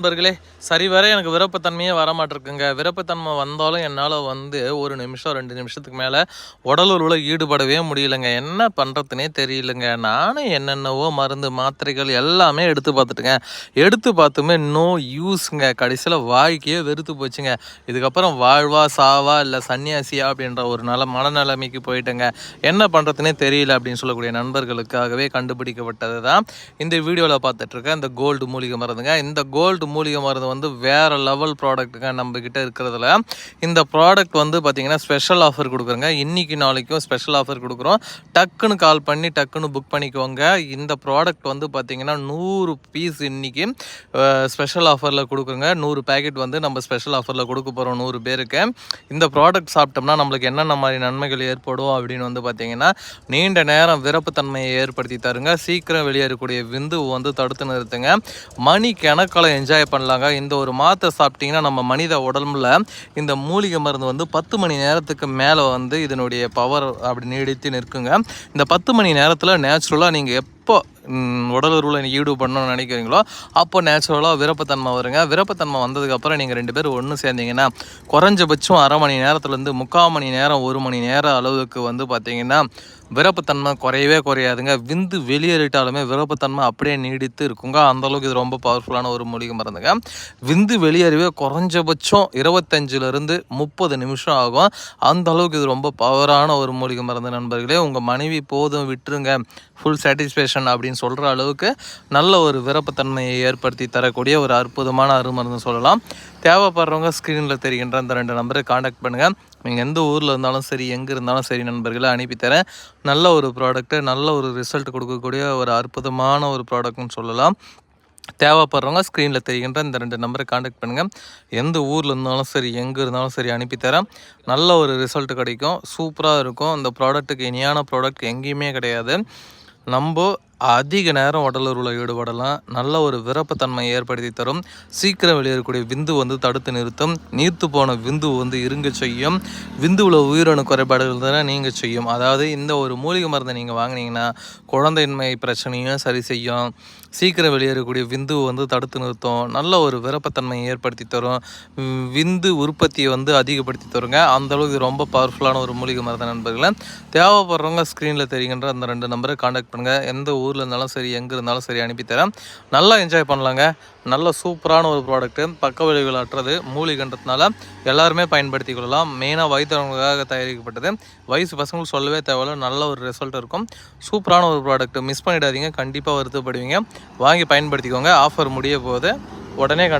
நண்பர்களே சரி வர எனக்கு விருப்பத்தன்மையே வரமாட்டிருக்குங்க. விருப்பத்தன்மை வந்தாலும் என்னால் வந்து ஒரு நிமிஷம் ரெண்டு நிமிஷத்துக்கு மேலே உடலுறவில் ஈடுபடவே முடியலைங்க. என்ன பண்ணுறதுனே தெரியலங்க. நானும் என்னென்னவோ மருந்து மாத்திரைகள் எல்லாமே எடுத்து பார்த்துட்டுங்க. எடுத்து பார்த்துமே நோ யூஸுங்க கடைசியில் வாழ்க்கையே வெறுத்து போச்சுங்க. இதுக்கப்புறம் வாழ்வா சாவா இல்லை சன்னியாசியா அப்படின்ற ஒரு நல்ல மனநிலைமைக்கு போயிட்டேங்க. என்ன பண்ணுறதுனே தெரியல அப்படின்னு சொல்லக்கூடிய நண்பர்களுக்காகவே கண்டுபிடிக்கப்பட்டது தான் இந்த வீடியோவில் பார்த்துட்ருக்கேன் இந்த கோல்டு மூலிகை மருந்துங்க. இந்த கோல்டு மூலிகை மருந்து வந்து வேறு லெவல் ப்ராடக்ட்டுங்க நம்மக்கிட்ட இருக்கிறதுல. இந்த ப்ராடக்ட் வந்து பார்த்திங்கன்னா ஸ்பெஷல் ஆஃபர் கொடுக்குறோங்க. இன்றைக்கி நாளைக்கும் ஸ்பெஷல் ஆஃபர் கொடுக்குறோம். டக்குன்னு கால் பண்ணி டக்குன்னு புக் பண்ணிக்கோங்க. இந்த ப்ராடக்ட் வந்து பார்த்திங்கன்னா நூறு பீஸ் இன்றைக்கி ஸ்பெஷல் ஆஃபரில் கொடுக்குறோங்க. நூறு பேக்கெட் வந்து நம்ம ஸ்பெஷல் ஆஃபரில் கொடுக்க போகிறோம் நூறு பேருக்கு. இந்த ப்ராடக்ட் சாப்பிட்டோம்னா நம்மளுக்கு என்னென்ன மாதிரி நன்மைகள் ஏற்படும் அப்படின்னு வந்து பார்த்திங்கன்னா நீண்ட நேரம் விரப்புத்தன்மையை ஏற்படுத்தி தருங்க. சீக்கிரம் வெளியேறக்கூடிய விந்து வந்து தடுத்து நிறுத்துங்க. மணி கணக்கில் என்ஜாய் பண்ணலாங்க. இந்த ஒரு மாத்திரை சாப்பிட்டிங்கன்னா நம்ம மனித உடம்புல இந்த மூலிகை மருந்து வந்து பத்து மணி நேரத்துக்கு மேலே வந்து இதனுடைய பவர் அப்படி நீடித்து நிற்குங்க. இந்த பத்து மணி நேரத்தில் நேச்சுரலாக நீங்கள் எப்போ உடல் உருவில் ஈடு பண்ணணும்னு நினைக்கிறீங்களோ அப்போ நேச்சுரலாக விருப்பத்தன்மை வருங்க. விருப்பத்தன்மை வந்ததுக்கப்புறம் நீங்கள் ரெண்டு பேரும் ஒன்று சேர்ந்தீங்கன்னா குறைஞ்சபட்சம் அரை மணி நேரத்துலேருந்து முக்கால் மணி நேரம் ஒரு மணி நேரம் அளவுக்கு வந்து பார்த்தீங்கன்னா விருப்பத்தன்மை குறையவே குறையாதுங்க. விந்து வெளியேறிட்டாலுமே விருப்பத்தன்மை அப்படியே நீடித்து இருக்குங்க. அந்தளவுக்கு இது ரொம்ப பவர்ஃபுல்லான ஒரு மூலிகை மருந்துங்க. விந்து வெளியேறவே குறைஞ்சபட்சம் இருபத்தஞ்சிலிருந்து முப்பது நிமிஷம் ஆகும். அந்த அளவுக்கு இது ரொம்ப பவரான ஒரு மூலிகை மருந்து நண்பர்களே. உங்கள் மனைவி போதும் விட்டுருங்க. ஃபுல் சாட்டிஸ்ஃபேக்ஷன் அப்படின்னு சொல்கிற அளவுக்கு நல்ல ஒரு விருப்பத்தன்மையை ஏற்படுத்தி தரக்கூடிய ஒரு அற்புதமான அருமருந்து சொல்லலாம். தேவைப்படுறவங்க ஸ்க்ரீனில் தெரிகின்ற அந்த ரெண்டு நம்பரை காண்டாக்ட் பண்ணுங்கள் நீங்கள் எந்த ஊரில் இருந்தாலும் சரி எங்கே இருந்தாலும் சரி நண்பர்களை அனுப்பித்தரேன் நல்ல ஒரு ப்ராடக்ட்டு நல்ல ஒரு ரிசல்ட் கொடுக்கக்கூடிய ஒரு அற்புதமான ஒரு ப்ராடக்ட்னு சொல்லலாம். தேவைப்படுறவங்க ஸ்க்ரீனில் தெரிகின்ற இந்த ரெண்டு நம்பரை காண்டாக்ட் பண்ணுங்கள் எந்த ஊரில் இருந்தாலும் சரி எங்கே இருந்தாலும் சரி அனுப்பித்தரேன் நல்ல ஒரு ரிசல்ட் கிடைக்கும். சூப்பராக இருக்கும். இந்த ப்ராடக்ட்டுக்கு இனியான ப்ராடக்ட் எங்கேயுமே கிடையாது. நம்ம அதிக நேரம் உடலுறவில் ஈடுபடலாம் நல்ல ஒரு விரப்பத்தன்மை ஏற்படுத்தி தரும். சீக்கிரம் வெளியேறக்கூடிய விந்து வந்து தடுத்து நிறுத்தும். நீர்த்து போன விந்து வந்து இருங்க செய்யும். விந்துவில் உயிரணு குறைபாடுகள் தானே நீங்கள் செய்யும். அதாவது இந்த ஒரு மூலிகை மருந்தை நீங்கள் வாங்கினீங்கன்னா குழந்தையின்மை பிரச்சனையும் சரி செய்யும். சீக்கிரம் வெளியேறக்கூடிய விந்து வந்து தடுத்து நிறுத்தும். நல்ல ஒரு விரப்பத்தன்மையை ஏற்படுத்தி தரும். விந்து உற்பத்தியை வந்து அதிகப்படுத்தி தருங்க. அந்தளவுக்கு ரொம்ப பவர்ஃபுல்லான ஒரு மூலிகை மருந்தை நண்பர்களை. தேவைப்படுறவங்க ஸ்க்ரீனில் தெரிகின்ற அந்த ரெண்டு நம்பரை காண்டாக்ட் பண்ணுங்கள் எந்த ஊரில் இருந்தாலும் சரி எங்கே இருந்தாலும் சரி அனுப்பித்தரேன் நல்லா என்ஜாய் பண்ணலாங்க. நல்ல சூப்பரான ஒரு ப்ராடக்ட்டு பக்க விளைவுகள் அற்றது மூலிகன்றதுனால எல்லாருமே பயன்படுத்தி கொள்ளலாம். மெயினாக வயதுறவங்களுக்காக தயாரிக்கப்பட்டது. வயசு பசங்களுக்கு சொல்லவே தேவையில்ல. நல்ல ஒரு ரிசல்ட் இருக்கும். சூப்பரான ஒரு ப்ராடக்ட் மிஸ் பண்ணிடாதீங்க. கண்டிப்பாக வருத்தப்படுவீங்க. வாங்கி பயன்படுத்திக்கோங்க. ஆஃபர் முடிய போது உடனே கண்ட